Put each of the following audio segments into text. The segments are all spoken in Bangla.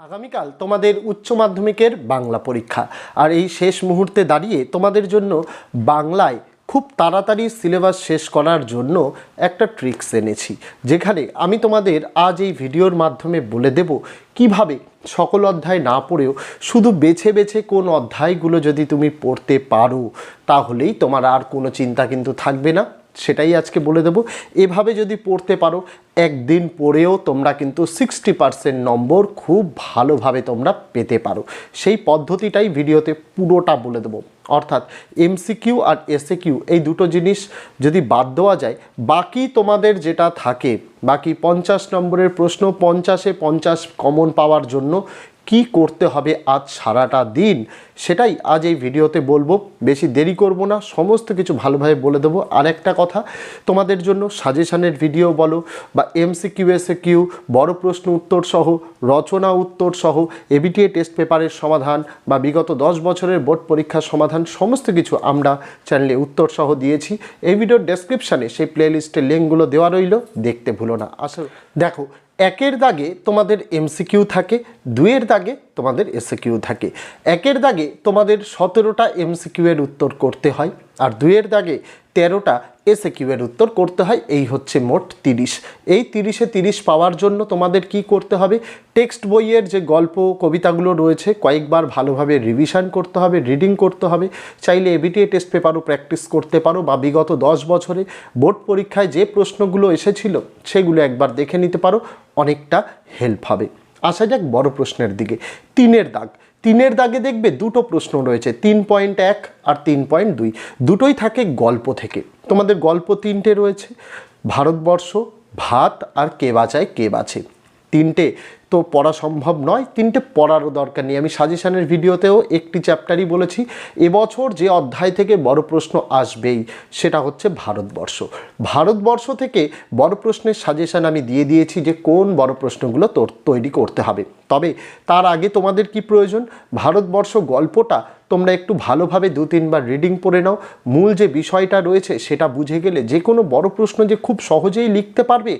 আগামীকাল তোমাদের উচ্চ মাধ্যমিকের বাংলা পরীক্ষা। আর এই শেষ মুহূর্তে দাঁড়িয়ে তোমাদের জন্য বাংলায় খুব তাড়াতাড়ি সিলেবাস শেষ করার জন্য একটা ট্রিক্স এনেছি। যেখানে আমি তোমাদের আজ এই ভিডিওর মাধ্যমে বলে দেব কীভাবে সকল অধ্যায় না পড়েও শুধু বেছে বেছে কোন অধ্যায়গুলো যদি তুমি পড়তে পারো, তাহলেই তোমার আর কোনো চিন্তা কিন্তু থাকবে না। সেটাই আজকে বলে দেবো। এভাবে যদি পড়তে পারো, একদিন পড়েও তোমরা কিন্তু সিক্সটি পার্সেন্ট নম্বর খুব ভালোভাবে তোমরা পেতে পারো। সেই পদ্ধতিটাই ভিডিওতে পুরোটা বলে দেবো। অর্থাৎ এমসিকিউ আর এসএকিউ এই দুটো জিনিস যদি বাদ দেওয়া যায়, বাকি তোমাদের যেটা থাকে, বাকি পঞ্চাশ নম্বরের প্রশ্ন পঞ্চাশে পঞ্চাশ কমন পাওয়ার জন্য কি করতে হবে আজ সারাটা দিন? সেটাই আজ এই ভিডিওতে বলব। বেশি দেরি করব না, সমস্ত কিছু ভালোভাবে বলে দেবো। আর একটা কথা, তোমাদের জন্য সাজেশানের ভিডিও বলো, বা এমসি কিউ এসে কিউ বড় প্রশ্ন উত্তর সহ, রচনা উত্তর সহ, এবিটিএ টেস্ট পেপারের সমাধান, বা বিগত দশ বছরের বোর্ড পরীক্ষার সমাধান, সমস্ত কিছু আমরা চ্যানেলে উত্তর সহ দিয়েছি। এই ভিডিওর ডেসক্রিপশানে সেই প্লেলিস্টের লিঙ্কগুলো দেওয়া রইল। দেখতে ভুলো না। আসলে দেখো একের দাগে তোমাদের এমসিকিউ থাকে দুয়ের দাগে তোমাদের এসিকিউ থাকে। একের দাগে তোমাদের সতেরোটা এমসিকিউ এর উত্তর করতে হয়, আর দুইয়ের দাগে তেরোটা এসিকিউ এর উত্তর করতে হয়, এই হচ্ছে মোট তিরিশ। এই তিরিশে তিরিশ পাওয়ার জন্য তোমাদের কি করতে হবে? টেক্সট বইয়ের যে গল্প, কবিতাগুলো রয়েছে, কয়েকবার ভালোভাবে রিভিশন করতে হবে রিডিং করতে হবে। চাইলে এবিটিএ টেস্ট পেপারও প্র্যাকটিস করতে পারো, বা বিগত দশ বছরে বোর্ড পরীক্ষায় যে প্রশ্নগুলো এসেছিল, সেগুলো একবার দেখে নিতে পারো, অনেকটা হেল্প হবে। আসা যাক বড় প্রশ্নের দিকে। তিনের দাগ। তিনের দাগে দেখবে দুটো প্রশ্ন রয়েছে, তিন পয়েন্ট এক আর তিন পয়েন্ট দুই। দুটোই থাকে গল্প থেকে। তোমাদের গল্প তিনটে রয়েছে, ভারতবর্ষ, ভাত আর কে বাঁচায় কে বাঁচে। তিনটে তো পড়া সম্ভব নয়। তিনটে পড়ারও দরকার নেই। আমি সাজেশানের ভিডিওতেও একটি চ্যাপ্টারই বলেছি, এবছর যে অধ্যায় থেকে বড় প্রশ্ন আসবেই, সেটা হচ্ছে ভারতবর্ষ। ভারতবর্ষ থেকে বড় প্রশ্নের সাজেশান আমি দিয়ে দিয়েছি যে কোন বড় প্রশ্নগুলো তোর তৈরি করতে হবে। তবে তার আগে তোমাদের কি প্রয়োজন? ভারতবর্ষ গল্পটা তোমরা একটু ভালোভাবে দু তিনবার রিডিং পড়ে নাও। মূল যে বিষয়টা রয়েছে, সেটা বুঝে গেলে যে কোনো বড় প্রশ্ন যে খুব সহজেই লিখতে পারবে,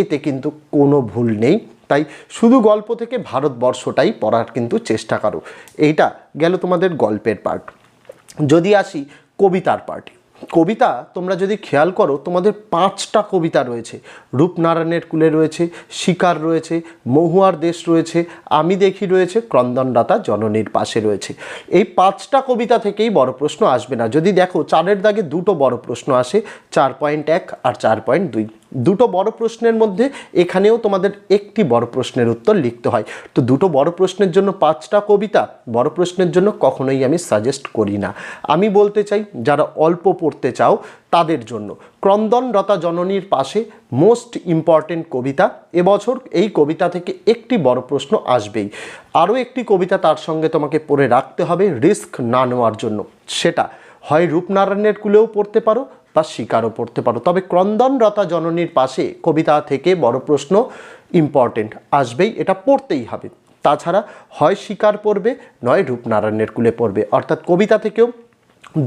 এতে কিন্তু কোনো ভুল নেই। তাই শুধু গল্প থেকে ভারতবর্ষটাই পড়ার কিন্তু চেষ্টা করো। এইটা গেল তোমাদের গল্পের পার্ট যদি আসি কবিতার পার্টি কবিতা তোমরা যদি খেয়াল করো, তোমাদের পাঁচটা কবিতা রয়েছে। রূপনারায়ণের কুলে রয়েছে, শিকার রয়েছে, মহুয়ার দেশ রয়েছে, আমি দেখি রয়েছে, ক্রন্দনদাতা জননীর পাশে রয়েছে। এই পাঁচটা কবিতা থেকেই বড় প্রশ্ন আসবে না। যদি দেখো, চারের দাগে দুটো বড় প্রশ্ন আসে, চার পয়েন্ট এক আর চার পয়েন্ট দুই। দুটো বড় প্রশ্নের মধ্যে এখানেও তোমাদের একটি বড় প্রশ্নের উত্তর লিখতে হয়। তো দুটো বড় প্রশ্নের জন্য পাঁচটা কবিতা, বড় প্রশ্নের জন্য কখনোই আমি সাজেস্ট করি না। আমি বলতে চাই, যারা অল্প পড়তে চাও, তাদের জন্য। ক্রন্দনরতা জননীর পাশে মোস্ট ইম্পর্টেন্ট কবিতা, এবছর এই কবিতা থেকে একটি বড় প্রশ্ন আসবেই। আরও একটি কবিতা তার সঙ্গে তোমাকে পড়ে রাখতে হবে, রিস্ক না নেওয়ার জন্য। সেটা, হয় রূপনারায়ণের কুলেও পড়তে পারো বা শিকারও পড়তে পারো। তবে ক্রন্দনরতা জননীর পাশে কবিতা থেকে বড় প্রশ্ন ইম্পর্টেন্ট আসবেই, এটা পড়তেই হবে। তাছাড়া হয় শিকার পড়বে, নয় রূপনারায়ণের কুলে পড়বে। অর্থাৎ কবিতা থেকেও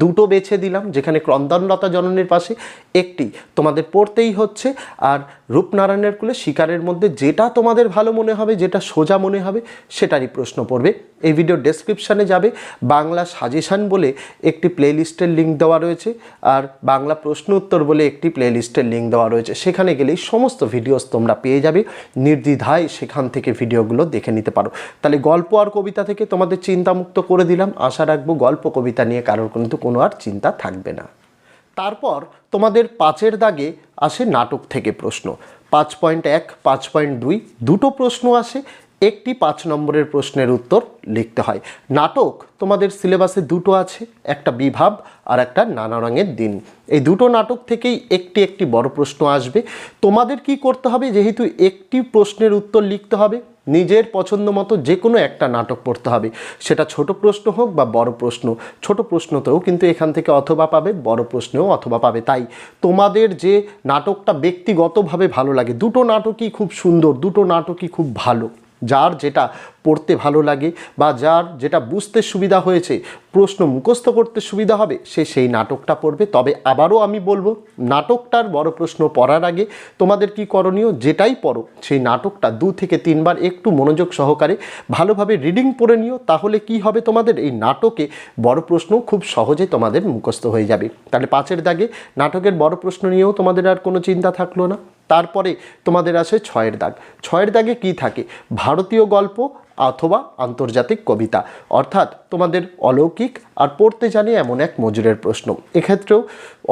দুটো বেছে দিলাম, যেখানে ক্রন্দনলতা জননীর পাশে একটি। তোমাদের পড়তেই হচ্ছে, আর রূপনারায়ণের কুলে শিকারের মধ্যে যেটা তোমাদের ভালো মনে হবে, যেটা সোজা মনে হবে, সেটারই প্রশ্ন পড়বে। এই ভিডিও ডেসক্রিপশানে যাবে। বাংলা সাজেশান বলে একটি প্লেলিস্টের লিঙ্ক দেওয়া রয়েছে আর বাংলা প্রশ্ন উত্তর বলে একটি প্লেলিস্টের লিঙ্ক দেওয়া রয়েছে। সেখানে গেলেই সমস্ত ভিডিওস তোমরা পেয়ে যাবে। নির্দ্বিধায় সেখান থেকে ভিডিওগুলো দেখে নিতে পারো। তাহলে গল্প আর কবিতা থেকে তোমাদের চিন্তামুক্ত করে দিলাম। আশা রাখব গল্প, কবিতা নিয়ে কারোর কিন্তু কোনো আর চিন্তা থাকবে না। তারপর তোমাদের পাঁচের দাগে আসে নাটক থেকে প্রশ্ন। পাঁচ পয়েন্ট এক, পাঁচ পয়েন্ট দুই, দুটো প্রশ্ন আসে, একটি পাঁচ নম্বরের প্রশ্নের উত্তর লিখতে হয়। নাটক তোমাদের সিলেবাসে দুটো আছে, একটা বিভাব আর একটা নানা রঙের দিন। এই দুটো নাটক থেকেই একটি একটি বড় প্রশ্ন আসবে। তোমাদের কি করতে হবে? যেহেতু একটি প্রশ্নের উত্তর লিখতে হবে নিজের পছন্দ মতো যে কোনো একটা নাটক পড়তে হবে। সেটা ছোট প্রশ্ন হোক বা বড় প্রশ্ন। ছোট প্রশ্নতেও কিন্তু এখান থেকে অথবা পাবে, বড় প্রশ্নেও অথবা পাবে। তাই তোমাদের যে নাটকটা ব্যক্তিগতভাবে ভালো লাগে, দুটো নাটকই খুব সুন্দর, দুটো নাটকই খুব ভালো। যার যেটা পড়তে ভালো লাগে বা যার যেটা বুঝতে সুবিধা হয়েছে, প্রশ্ন মুখস্থ করতে সুবিধা হবে, সে সেই নাটকটা পড়বে। তবে আবারও আমি বলব, নাটকটার বড় প্রশ্ন পড়ার আগে তোমাদের কি করণীয়? যেটাই পড়ো, সেই নাটকটা দু থেকে তিনবার একটু মনোযোগ সহকারে ভালোভাবে রিডিং পড়ে নিও, তাহলে কি হবে তোমাদের? এই নাটকে বড় প্রশ্ন খুব সহজে তোমাদের মুখস্থ হয়ে যাবে। তাহলে পাঁচের দাগে নাটকের বড় প্রশ্ন নিয়েও তোমাদের আর কোনো চিন্তা থাকল না। তারপরে তোমাদের আসে ছয়ের দাগ। ছয়ের দাগে কি থাকে? ভারতীয় গল্প অথবা আন্তর্জাতিক কবিতা। অর্থাৎ তোমাদের অলৌকিক আর পড়তে জানে এমন এক মজুরের প্রশ্ন। এক্ষেত্রেও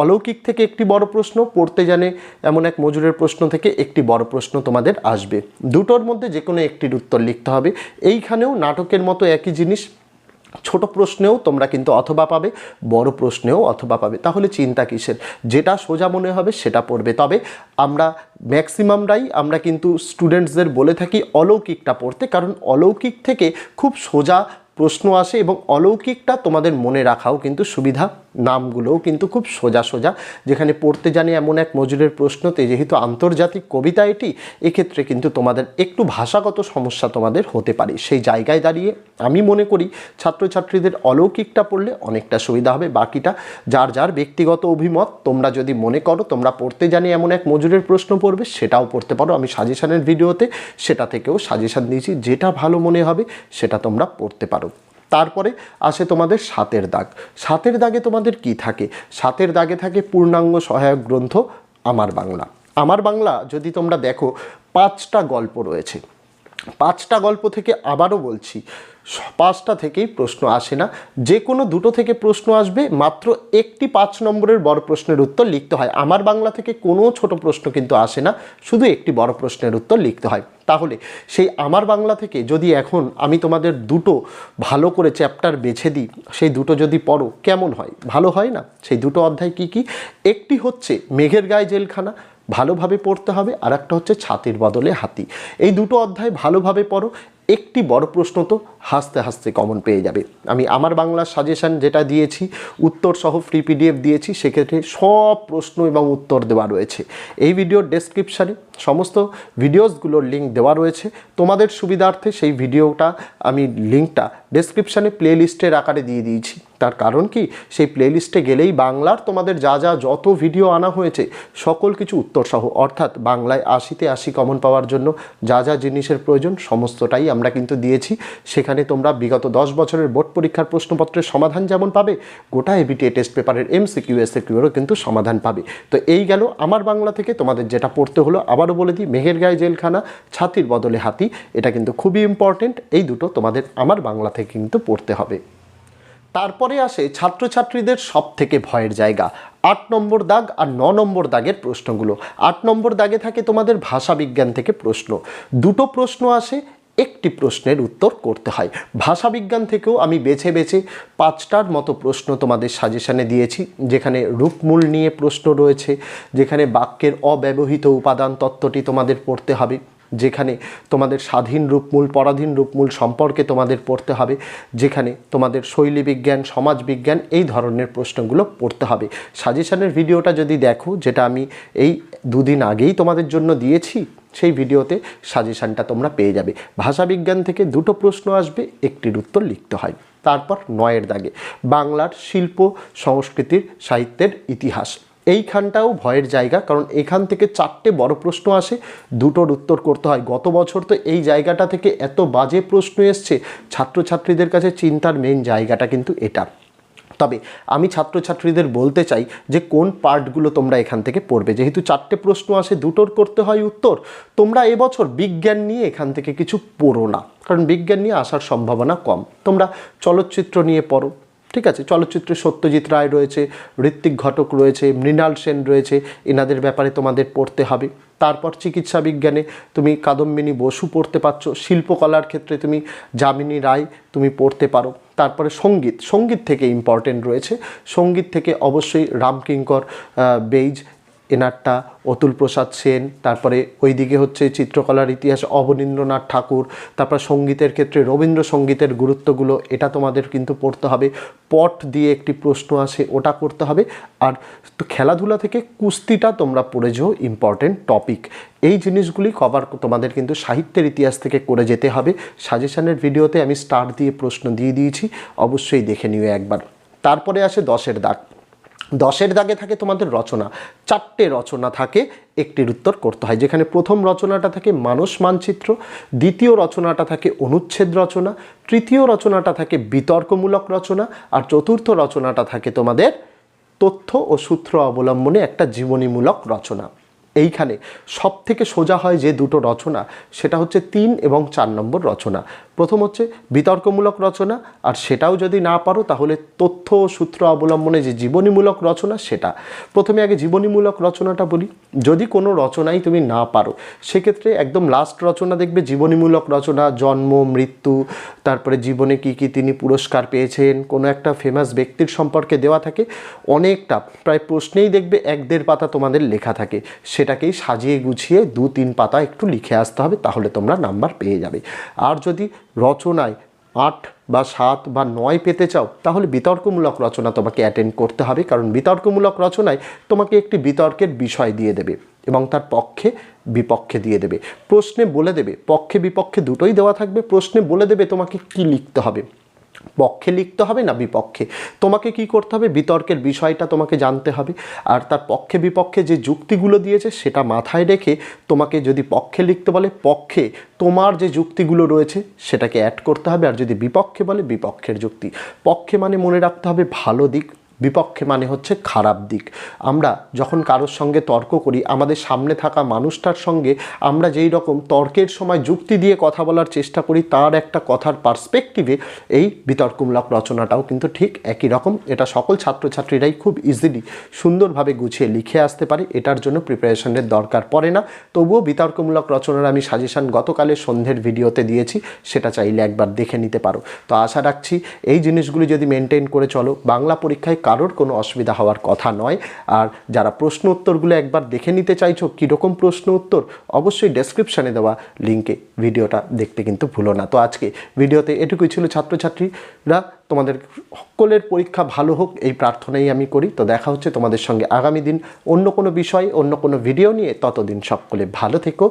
অলৌকিক থেকে একটি বড় প্রশ্ন, পড়তে জানে এমন এক মজুরের প্রশ্ন থেকে একটি বড় প্রশ্ন তোমাদের আসবে। দুটোর মধ্যে যে কোনো একটির উত্তর লিখতে হবে। এইখানেও নাটকের মতো একই জিনিস ছোট প্রশ্নেও তোমরা কিন্তু অথবা পাবে, বড় প্রশ্নেও অথবা পাবে। তাহলে চিন্তা কিসের? যেটা সোজা মনে হবে সেটা পড়বে। তবে আমরা ম্যাক্সিমামরাই আমরা কিন্তু স্টুডেন্টসদের বলে থাকি অলৌকিকটা পড়তে, কারণ অলৌকিক থেকে খুব সোজা প্রশ্ন আসে এবং অলৌকিকটা তোমাদের মনে রাখাও কিন্তু সুবিধা। নামগুলোও কিন্তু খুব সোজা সোজা। যেখানে পড়তে জানি এমন এক মজুরের প্রশ্নতে, যেহেতু আন্তর্জাতিক কবিতা এটি, এক্ষেত্রে কিন্তু তোমাদের একটু ভাষাগত সমস্যা তোমাদের হতে পারে। সেই জায়গায় দাঁড়িয়ে আমি মনে করি, ছাত্রছাত্রীদের অলৌকিকটা পড়লে অনেকটা সুবিধা হবে। বাকিটা যার যার ব্যক্তিগত অভিমত, তোমরা যদি মনে করো, তোমরা পড়তে জানি এমন এক মজুরের প্রশ্ন পড়বে, সেটাও পড়তে পারো। আমি সাজেশনের ভিডিওতে সেটা থেকেও সাজেশন দিয়েছি। যেটা ভালো মনে হবে, সেটা তোমরা পড়তে পারো। তারপরে আসে তোমাদের সাতের দাগ। সাতের দাগে তোমাদের কি থাকে? সাতের দাগে থাকে পূর্ণাঙ্গ সহায়ক গ্রন্থ আমার বাংলা। আমার বাংলা যদি তোমরা দেখো, পাঁচটা গল্প রয়েছে। পাঁচটা গল্প থেকে আবারও বলছি পাঁচটা থেকেই প্রশ্ন আসে না। যে কোনো দুটো থেকে প্রশ্ন আসবে, মাত্র একটি পাঁচ নম্বরের বড় প্রশ্নের উত্তর লিখতে হয়। আমার বাংলা থেকে কোনো ছোট প্রশ্ন কিন্তু আসে না, শুধু একটি বড় প্রশ্নের উত্তর লিখতে হয়। তাহলে সেই আমার বাংলা থেকে যদি এখন আমি তোমাদের দুটো ভালো করে চ্যাপ্টার বেছে দিই, সেই দুটো যদি পড়ো, কেমন হয়? ভালো হয় না? সেই দুটো অধ্যায় কি কি? একটি হচ্ছে মেঘের গায়ে জেলখানা ভালোভাবে পড়তে হবে আর একটা হচ্ছে ছাতির বদলে হাতি। এই দুটো অধ্যায় ভালোভাবে পড়ো। একটি বড় প্রশ্ন তো, হাসতে হাসতে কমন পেয়ে যাবে। আমি আমার বাংলার সাজেশন যেটা দিয়েছি, উত্তর সহ ফ্রি পিডিএফ দিয়েছি, সেক্ষেত্রে সব প্রশ্ন এবং উত্তর দেওয়া রয়েছে। এই ভিডিওর ডেসক্রিপশানে সমস্ত ভিডিওসগুলোর লিঙ্ক দেওয়া রয়েছে। তোমাদের সুবিধার্থে সেই ভিডিওটা আমি লিঙ্কটা ডেসক্রিপশানে প্লে লিস্টের আকারে দিয়ে দিয়েছি। তার কারণ কি? সেই প্লেলিস্টে গেলেই বাংলার তোমাদের যা যা, যত ভিডিও আনা হয়েছে, সকল কিছু উত্তরসহ, অর্থাৎ বাংলায় আশিতে আশি কমন পাওয়ার জন্য যা যা জিনিসের প্রয়োজন, সমস্তটাই আমরা কিন্তু দিয়েছি। সেখানে তোমরা বিগত দশ বছরের বোর্ড পরীক্ষার প্রশ্নপত্রের সমাধান যেমন পাবে, গোটা এবিটিএ টেস্ট পেপারের এমসিকিউ এসএকিউরও কিন্তু সমাধান পাবে। তো এই গেল আমার বাংলা থেকে তোমাদের যেটা পড়তে হলো, আবারও বলে দিই মেহের গায়ে জেলখানা, ছাতির বদলে হাতি, এটা কিন্তু খুবই ইম্পর্টেন্ট এই দুটো তোমাদের আমার বাংলা থেকে কিন্তু পড়তে হবে। তারপরে আসে ছাত্রছাত্রীদের সব থেকে ভয়ের জায়গা। আট নম্বর দাগ আর ন নম্বর দাগের প্রশ্নগুলো। আট নম্বর দাগে থাকে তোমাদের ভাষা বিজ্ঞান থেকে প্রশ্ন। দুটো প্রশ্ন আসে, একটি প্রশ্নের উত্তর করতে হয়। ভাষা বিজ্ঞান থেকেও আমি বেছে বেছে পাঁচটার মতো প্রশ্ন তোমাদের সাজেশানে দিয়েছি, যেখানে রূপমূল নিয়ে প্রশ্ন রয়েছে, যেখানে বাক্যের অব্যবহৃত উপাদান তত্ত্বটি তোমাদের পড়তে হবে। যেখানে তোমাদের স্বাধীন রূপমূল, পরাধীন রূপমূল সম্পর্কে তোমাদের পড়তে হবে, যেখানে তোমাদের শৈলী বিজ্ঞান, সমাজ বিজ্ঞান এই ধরনের প্রশ্নগুলো পড়তে হবে। সাজেশনের ভিডিওটা যদি দেখো, যেটা আমি এই দুদিন আগেই তোমাদের জন্য দিয়েছি, সেই ভিডিওতে সাজেশানটা তোমরা পেয়ে যাবে। ভাষাবিজ্ঞান থেকে দুটো প্রশ্ন আসবে, একটির উত্তর লিখতে হয়। তারপর নয়ের দাগে, বাংলার শিল্প, সংস্কৃতির, সাহিত্যের ইতিহাস। এইখানটাও ভয়ের জায়গা, কারণ এখান থেকে চারটে বড় প্রশ্ন আসে, দুটোর উত্তর করতে হয়। গত বছর তো এই জায়গাটা থেকে এত বাজে প্রশ্ন এসছে, ছাত্রছাত্রীদের কাছে চিন্তার মেন জায়গাটা কিন্তু এটা। তবে আমি ছাত্রছাত্রীদের বলতে চাই যে কোন পার্টগুলো তোমরা এখান থেকে পড়বে। যেহেতু চারটে প্রশ্ন আসে, দুটোর করতে হয় উত্তর, তোমরা এবছর বিজ্ঞান নিয়ে এখান থেকে কিছু পড়ো না, কারণ বিজ্ঞান নিয়ে আসার সম্ভাবনা কম। তোমরা চলচ্চিত্র নিয়ে পড়ো ঠিক আছে, চলচ্চিত্রে সত্যজিৎ রায় রয়েছে ঋত্বিক ঘটক রয়েছে, মৃণাল সেন রয়েছে, এনাদের ব্যাপারে তোমাদের পড়তে হবে। তারপর চিকিৎসা বিজ্ঞানে তুমি কাদম্বিনী বসু পড়তে পারছ, শিল্পকলার ক্ষেত্রে তুমি যামিনী রায় তুমি পড়তে পারো। তারপরে সংগীত সংগীত থেকে ইম্পর্টেন্ট রয়েছে। সংগীত থেকে অবশ্যই রামকিঙ্কর বেইজ এনারটা অতুল প্রসাদ সেন, তারপরে ওইদিকে হচ্ছে চিত্রকলার ইতিহাস অবনীন্দ্রনাথ ঠাকুর, তারপর সঙ্গীতের ক্ষেত্রে রবীন্দ্রসঙ্গীতের গুরুত্বগুলো, এটা তোমাদের কিন্তু পড়তে হবে। পট দিয়ে একটি প্রশ্ন আসে, ওটা করতে হবে। আর তো খেলাধুলা থেকে কুস্তিটা তোমরা পড়ে যাও ইম্পর্টেন্ট টপিক এই জিনিসগুলি কভার তোমাদের কিন্তু সাহিত্যের ইতিহাস থেকে করে যেতে হবে। সাজেশানের ভিডিওতে আমি স্টার দিয়ে প্রশ্ন দিয়ে দিয়েছি, অবশ্যই দেখে নিও একবার। তারপরে আসে দশের দাগ। দশের দাগে থাকে তোমাদের রচনা, চারটে রচনা থাকে, একটির উত্তর করতে হয়। যেখানে প্রথম রচনাটা থাকে মানুষ মানচিত্র, দ্বিতীয় রচনাটা থাকে অনুচ্ছেদ রচনা, তৃতীয় রচনাটা থাকে বিতর্কমূলক রচনা, আর চতুর্থ রচনাটা থাকে তোমাদের তথ্য ও সূত্র অবলম্বনে একটা জীবনীমূলক রচনা। এইখানে সব থেকে সোজা হয় যে দুটো রচনা, সেটা হচ্ছে তিন এবং চার নম্বর রচনা। প্রথম হচ্ছে বিতর্কমূলক রচনা, আর সেটাও যদি না পারো তাহলে তথ্য সূত্র অবলম্বনে যে জীবনীমূলক রচনা, সেটা। প্রথমে আগে জীবনীমূলক রচনাটা বলি। যদি কোনো রচনাই তুমি না পারো, সেক্ষেত্রে একদম লাস্ট রচনা দেখবে জীবনীমূলক রচনা, জন্ম, মৃত্যু, তারপরে জীবনে কি কি তিনি পুরস্কার পেয়েছেন, কোনো একটা ফেমাস ব্যক্তির সম্পর্কে দেওয়া থাকে, অনেকটা, প্রায় প্রশ্নেই দেখবে এক দেড় পাতা তোমাদের লেখা থাকে সেটাকেই সাজিয়ে গুছিয়ে দু তিন পাতা একটু লিখে আসতে হবে, তাহলে তোমরা নাম্বার পেয়ে যাবে। আর যদি রচনায় আট বা সাত বা নয় পেতে চাও, তাহলে বিতর্কমূলক রচনা তোমাকে অ্যাটেন্ড করতে হবে, কারণ বিতর্কমূলক রচনায় তোমাকে একটি বিতর্কের বিষয় দিয়ে দেবে এবং তার পক্ষে বিপক্ষে দিয়ে দেবে। প্রশ্নে বলে দেবে পক্ষে বিপক্ষে দুটোই দেওয়া থাকবে, প্রশ্নে বলে দেবে তোমাকে কি লিখতে হবে। পক্ষে লিখতে হবে না বিপক্ষে? তোমাকে কি করতে হবে? বিতর্কের বিষয়টা তোমাকে জানতে হবে। আর তার পক্ষে বিপক্ষে যে যুক্তিগুলো দিয়েছে, সেটা মাথায় রেখে তোমাকে যদি পক্ষে লিখতে বলে, পক্ষে তোমার যে যুক্তিগুলো রয়েছে, সেটাকে অ্যাড করতে হবে। আর যদি বিপক্ষে বলে, বিপক্ষের যুক্তি। পক্ষে মানে মনে রাখতে হবে ভালো দিক। বিপক্ষে মানে হচ্ছে খারাপ দিক। আমরা যখন কারোর সঙ্গে তর্ক করি, আমাদের সামনে থাকা মানুষটার সঙ্গে আমরা যেই রকম তর্কের সময় যুক্তি দিয়ে কথা বলার চেষ্টা করি, তার একটা কথার পার্সপেক্টিভে এই বিতর্কমূলক রচনাটাও কিন্তু ঠিক একই রকম। এটা সকল ছাত্রছাত্রীরাই খুব ইজিলি সুন্দরভাবে গুছিয়ে লিখে আসতে পারে। এটার জন্য প্রিপারেশনের দরকার পড়ে না। তবুও বিতর্কমূলক রচনার আমি সাজেশান গতকালের সন্ধ্যের ভিডিওতে দিয়েছি, সেটা চাইলে একবার দেখে নিতে পারো। তো আশা রাখছি এই জিনিসগুলি যদি মেনটেন করে চলো, বাংলা পরীক্ষায় কারোর কোনো অসুবিধা হওয়ার কথা নয়। আর যারা প্রশ্ন উত্তরগুলো একবার দেখে নিতে চাইছো, কীরকম প্রশ্ন উত্তর, অবশ্যই ডেসক্রিপশানে দেওয়া লিঙ্কে ভিডিওটা দেখতে কিন্তু ভুলো না। তো আজকে ভিডিওতে এটুকুই ছিল ছাত্রছাত্রীরা। তোমাদের সকলের পরীক্ষা ভালো হোক, এই প্রার্থনাই আমি করি। তো দেখা হচ্ছে তোমাদের সঙ্গে আগামী দিন অন্য কোনো বিষয়, অন্য কোনো ভিডিও নিয়ে। ততদিন সকলে ভালো থেকো,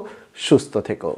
সুস্থ থেকো।